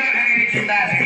அவர்கள் இருக்கின்றார்கள்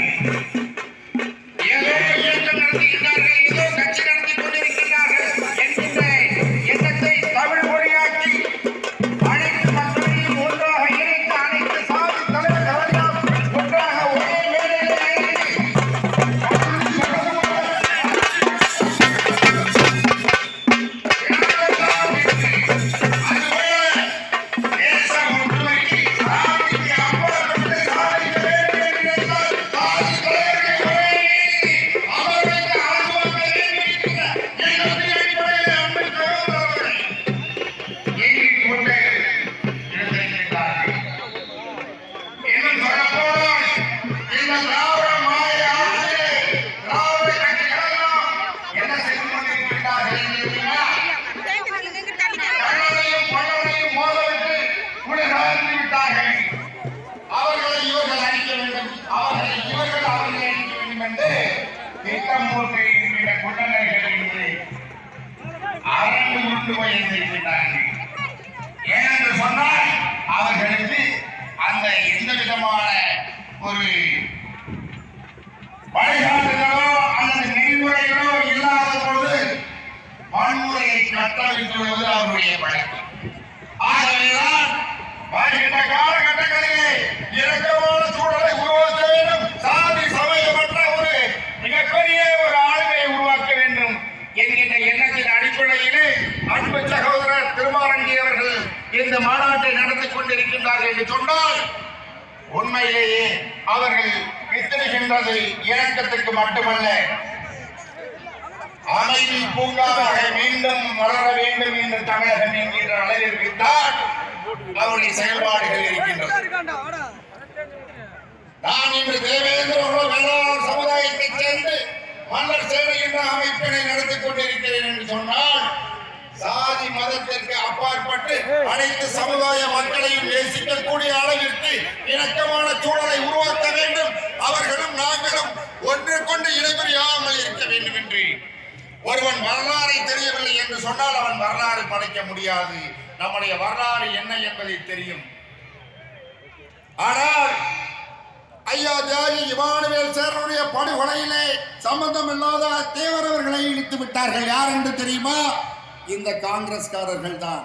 திட்டம் போட்டு இருக்கின்ற என்று அரண்டு உண்டு போயிருந்திருக்கிறார்கள் ஏனென்று சொன்னால் அவர்களுக்கு அந்த எந்த விதமான ஒரு வழிகாட்டுதலோ அல்லது நெறிமுறைகளோ இல்லாத பொழுது வன்முறையை கட்டவிழ்த்துவது அவருடைய பழக்கம் ஆகவேதான் வருகின்ற காலகட்டங்களிலே இறக்கமான சூழலை உருவாக்க வேண்டும் சாதி சமயமற்ற ஒரு மிகப்பெரிய ஒரு ஆளுமையை உருவாக்க வேண்டும் என்கின்ற எண்ணத்தின் அடிப்படையிலே அன்பு சகோதரர் திருமாரண்டி அவர்கள் இந்த மாநாட்டை நடத்தி கொண்டிருக்கின்றார்கள் என்று சொன்னால் உண்மையிலேயே அவர்கள் வித்திடுகின்றது இணக்கத்துக்கு மட்டுமல்ல அமைதி பூங்காவாக மீண்டும் வளர வேண்டும் என்று தமிழகம் என்கின்ற அளவிற்கு தான் அவருடைய செயல்பாடுகள் இருக்கின்றன நான் இன்று தேவேந்திர குல வேளாளர் சேர்ந்து மன்னர் சேவை என்ற அமைப்பினை நடத்திக் கொண்டிருக்கிறேன் என்று சொன்னால் சாதி மதத்திற்கு அப்பாற்பட்டு அனைத்து சமுதாய மக்களையும் நேசிக்கக்கூடிய அளவிற்கு இணக்கமான சூழலை உருவாக்க வேண்டும். அவர்களும் நாங்களும் ஒன்று கொண்டு இடைபெறியாமல் இருக்க வேண்டும் என்று. ஒருவன் வரலாறை தெரியவில்லை என்று சொன்னால் அவன் வரலாறு படைக்க முடியாது. நம்முடைய வரலாறு என்ன என்பதை தெரியும். ஆனால் ஐயா தியாகி இமானுவேல் சேரனுடைய படுகொலையிலே சம்பந்தம் இல்லாத தேவரவர்களை இழுத்து விட்டார்கள். யார் என்று தெரியுமா? இந்த காங்கிரஸ்காரர்கள் தான்.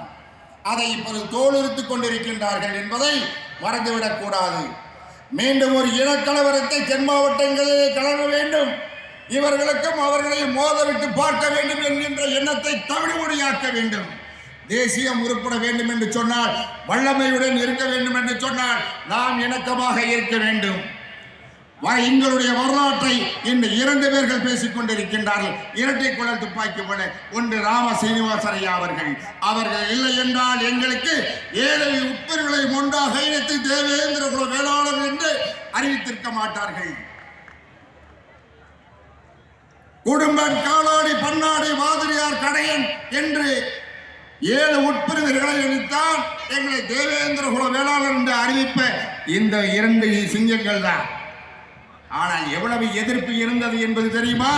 அதை இப்போது தோலுரித்துக் கொண்டிருக்கின்றார்கள் என்பதை மறந்துவிடக்கூடாது மீண்டும் ஒரு இனக்கலவரத்தை தென் மாவட்டங்களிலே கலவ வேண்டும். இவர்களுக்கும் அவர்களை மோதவிட்டு பார்க்க வேண்டும் என்கின்ற எண்ணத்தை தமிழ் மொழியாக்க வேண்டும். தேசியம் உருப்பட வேண்டும் என்று சொன்னால் வல்லமையுடன் இருக்க வேண்டும் என்று சொன்னால் நாம் இணக்கமாக இருக்க வேண்டும். எங்களுடைய வரலாற்றை இன்று இரண்டு பேர்கள் பேசிக் கொண்டிருக்கின்றார்கள். இரட்டை குழல் துப்பாக்கி போல ஒன்று ராம சீனிவாசரையா அவர்கள். அவர்கள் இல்லை என்றால் எங்களுக்கு ஏழை உப்பர்களை ஒன்றாக இணைத்து தேவேந்திர குல வேளாளர் என்று அறிவித்திருக்க மாட்டார்கள். குடும்பம் காலாடி பன்னாடி மாதிரியார் கடையன் என்று ஏழு உட்பிரிவர்களை இணைத்தான் எங்களை தேவேந்திர குல வேளாளர் என்று அறிவிப்ப இந்த இரண்டு சிங்கங்கள் தான் ஆனால் எவ்வளவு எதிர்ப்பு இருந்தது என்பது தெரியுமா?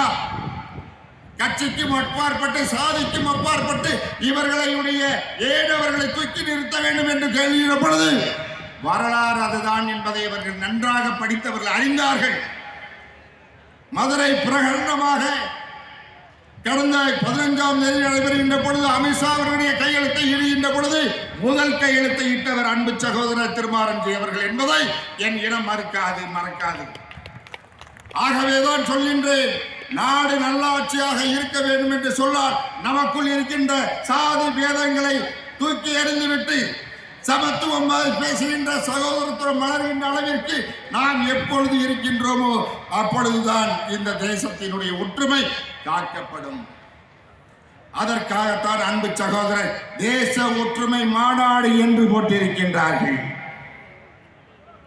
கட்சிக்கும் அப்பாற்பட்டு சாதிக்கும் அப்பாற்பட்டு இவர்களுடைய ஏனவர்களை தூக்கி நிறுத்த வேண்டும் என்று கேள்வியிட பொழுது வரலாறு அதுதான் என்பதை இவர்கள் நன்றாக படித்தவர்கள் அறிந்தார்கள். மதுரை பிரகடனமாக கடந்த பதினைஞ்சாம் தேதி நடைபெறுகின்ற பொழுது அமித்ஷா அவர்களுடைய கையெழுத்தை இடுகின்ற பொழுது முதல் கையெழுத்தை இட்டவர் அன்பு சகோதரர் திருமாரஞ்சி அவர்கள் என்பதை என் இனம் மறுக்காது மறக்காது. ஆகவேதான் சொல்கின்றேன். நாடு நல்லாட்சியாக இருக்க வேண்டும் என்று சொல்லார். நமக்குள் இருக்கின்ற சாதி பேதங்களை தூக்கி எறிந்துவிட்டு சமத்துவம் பேசுகின்ற சகோதரத்துவம் மலர்கின்ற அளவிற்கு நாம் எப்பொழுது இருக்கின்றோமோ அப்பொழுதுதான் இந்த தேசத்தினுடைய ஒற்றுமை காக்கப்படும். அதற்காகத்தான் அன்பு சகோதரர் தேச ஒற்றுமை மாநாடு என்று போட்டிருக்கின்றார்கள்.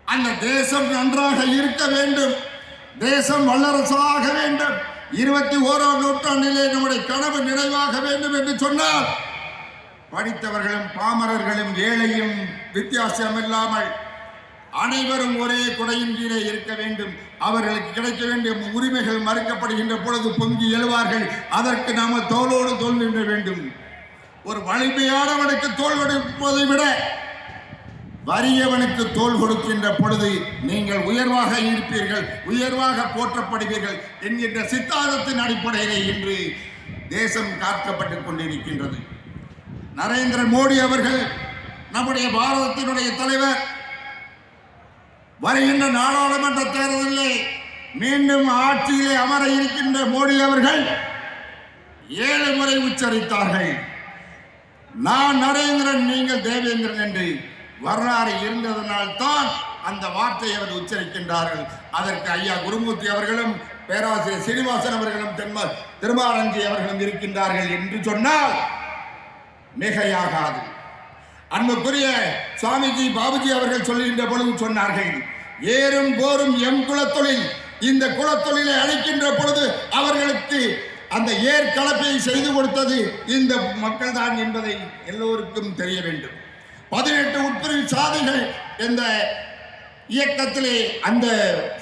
அந்த தேசம் நன்றாக இருக்க வேண்டும். தேசம் வல்லரசாக வேண்டும். இருபத்தி ஓராம் நூற்றாண்டிலே நம்முடைய கனவு நிறைவாக வேண்டும் என்று சொன்னால் படித்தவர்களும் பாமரர்களும் ஏழையும் வித்தியாசம் இல்லாமல் அனைவரும் ஒரே குடையின் கீழே இருக்க வேண்டும். அவர்களுக்கு கிடைக்க வேண்டிய உரிமைகள் மறுக்கப்படுகின்ற பொழுது பொங்கி எழுவார்கள். அதற்கு நாம தோளோடு தோல் நின்ற வேண்டும். ஒரு வலிமையானவனுக்கு தோல் விட வறியவனுக்கு தோல் கொடுக்கின்ற பொழுது நீங்கள் உயர்வாக இருப்பீர்கள் உயர்வாக போற்றப்படுவீர்கள் என்கின்ற சித்தாந்தத்தின் அடிப்படையிலே இன்று தேசம் காக்கப்பட்டுக் கொண்டிருக்கின்றது. நரேந்திர மோடி அவர்கள் நம்முடைய பாரதத்தினுடைய தலைவர். வருகின்ற நாடாளுமன்ற தேர்தலிலே மீண்டும் ஆட்சியிலே அமர இருக்கின்ற மோடி அவர்கள் ஏழு முறை உச்சரித்தார்கள். நான் நரேந்திரன் நீங்கள் தேவேந்திரன் என்று வரலாறு இருந்ததனால்தான் அந்த வார்த்தையை அவர் உச்சரிக்கின்றார்கள். அதற்கு ஐயா குருமூர்த்தி அவர்களும் பேராசிரியர் சீனிவாசன் அவர்களும் தென்ம திருமாரஞ்சி அவர்களும் இருக்கின்றார்கள் என்று சொன்னால் மிகையாகாது. அன்புக்குரிய சுவாமிஜி பாபுஜி அவர்கள் சொல்லுகின்ற பொழுது சொன்னார்கள் ஏறும் போரும் எம் குலத்தொழில் இந்த குலத்தொழிலை அழைக்கின்ற பொழுது அவர்களுக்கு அந்த ஏர் செய்து கொடுத்தது இந்த மக்கள்தான் என்பதை எல்லோருக்கும் தெரிய வேண்டும். பதினெட்டு உட்பிரிவு சாதிகள் இந்த இயக்கத்திலே அந்த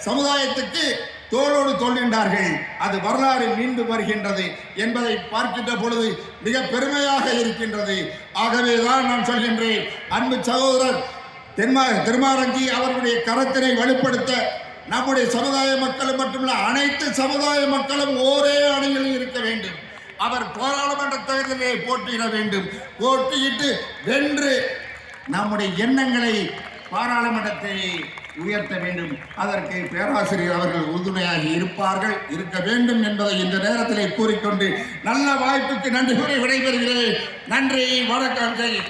சமுதாயத்துக்கு தோளோடு தோன்றின்றார்கள் அது வரலாறு மீண்டும் வருகின்றது என்பதை பார்க்கின்ற பொழுது மிக பெருமையாக இருக்கின்றது. ஆகவே தான் நான் சொல்கின்றேன் அன்பு சகோதரர் தென்மா திருமாரஞ்சி அவர்களுடைய கரத்தினை வலுப்படுத்த நம்முடைய சமுதாய மக்களும் மட்டுமல்ல அனைத்து சமுதாய மக்களும் ஒரே அணியில் இருக்க வேண்டும். அவர் பாராளுமன்ற தேர்தலிலே போட்டியிட வேண்டும். போட்டியிட்டு வென்று நம்முடைய எண்ணங்களை பாராளுமன்றத்தை உயர்த்த வேண்டும். அதற்கு பேராசிரியர் அவர்கள் உறுதுணையாக இருப்பார்கள். இருக்க வேண்டும் என்பதை இந்த நேரத்திலே கூறிக்கொண்டு நல்ல வாய்ப்புக்கு நன்றி கூறி விடைபெறுகிறேன். நன்றி வணக்கம் ஜெய்